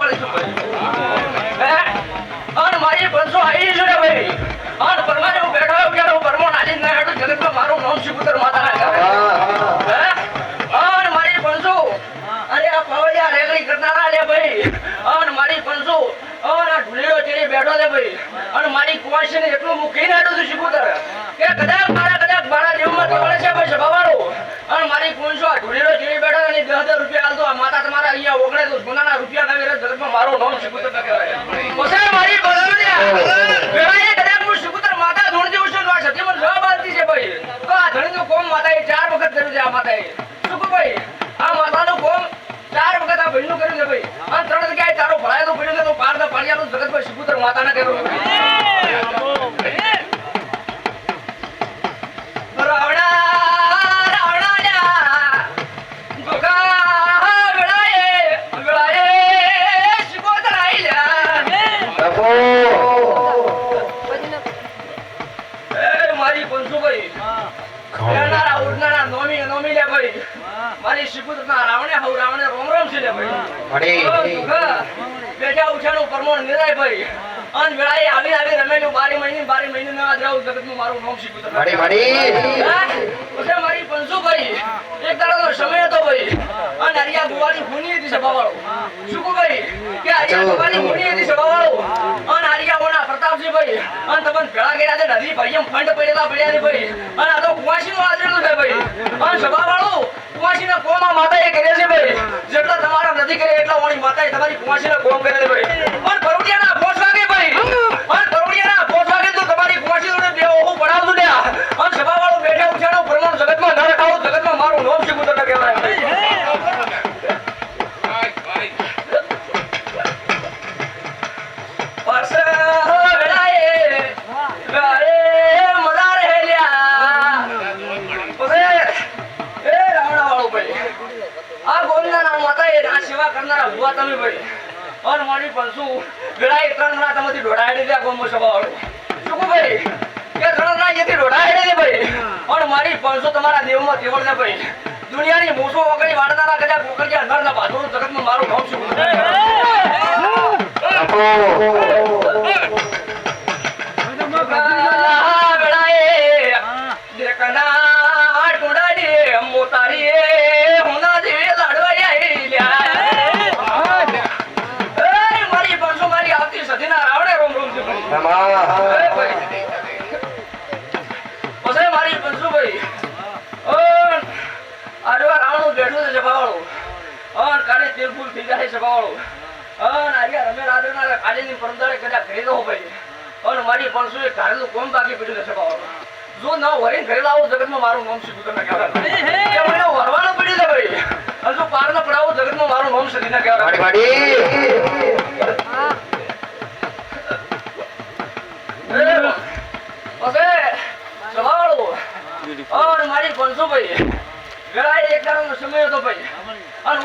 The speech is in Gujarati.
પડે છું ભાઈ. અને મારી પાંચસો ને બેઠો બેઠો એટલું મૂકીને હેઠું છું સિકુતર કે કદાચ મારા કદાચ મારા વળે છે, ભાઈ સભાવાળો અને મારી આ ઢુલીડો ચડી બેઠો અને દસ હજાર રૂપિયા આલતો. આ માતા તમારા અહીંયા ઓગણે તો સોનાના રૂપિયા નવી રહે જગતમાં મારો નામ સિકુતર કહેવાય મારી બળવડિયા કદાચ હું સિકુતર માતા ધૂણ જેવું છું આ સતીમાં જવાબ આલતી છે, ભાઈ. તો આ ધણીનું કોમ માતાએ ચાર વખત કર્યું છે, આ માતાએ. શું ભાઈ? આ માતાનું કોમ ચાર વખત આ ભાઈનું કર્યું છે, ભાઈ. આ ત્રણ જગ્યાએ ચારો ભળાય તો પડ્યું તો પાર તો પાડિયાનું જગતમાં માતા માતાને કર્યું એ મારી પંસુભાઈ ઉડનારા નોમી નોમી લે ભાઈ. મારી સિકુતરના રાવણે હવ રાવણે રોમ રોમ છે લે ભાઈ. બેઠા ઉઠાનું પરમોણ નિરાય ભાઈ. અન વેળાએ આવી આવી રમેલું બારી મહિને બારી મહિને ના જાવ જગતનું મારું નામ મારી પંસુભાઈ એક દાડાનો સમય હતો ભાઈ. અને હરિયા ગુવાની ખૂની હતી સભાવાળો. ભાઈ? કે હરિયા ગુવાળી ખૂની હતી સભાવાળો અને હરિયા મોના નદી ભાઈ એમ ફંડ પડેલા પડ્યા છે ભાઈ. અને આ તો કુવાસીનું આદરેલું છે ભાઈ. અને ના કુવાસીના કોમમાં માતાએ કર્યા છે ભાઈ. જેટલા તમારા નથી કરે એટલા વાણી એ તમારી કુવાસીના કોમ કરે છે ભાઈ. કરનારા ભુવા તમે ભાઈ અને મારી પંસુ ત્રણ ના તમારી હેડે દે ગોમો સભાવાળો શું ભાઈ કે ત્રણ ના અહીંયાથી દોડાડી દે ભાઈ અને મારી પંસુ તમારા દેવમાં તેવડ ને ભાઈ દુનિયાની મૂસો વગર વાળનારા કદાચ કોકરિયા અંધારના બાજુનું જગતમાં મારું નામ શું મારી પંસુભાઈ ઓન રાવણું બેઠું છે સભાવાળું ઓન કાલે તેલ થઈ જાય સભાવાળું ઓન આર્યા રમે રાધના કાલીની પરમદારે કદાચ ઘરે રહો ભાઈ ઓન મારી પંસુએ ઘરેલું કોમ બાકી પડ્યું છે જો ન વરીને ઘરે લાવો જગતમાં મારું નામ શીખું તમે કહેવાય મને વરવાનું પડ્યું છે ભાઈ અને જો પાર ન પડાવો મારું નામ સદી ના કહેવાય મારી પંસુભાઈ વેળાએ એક દાડાનો સમય હતો ભાઈ. અને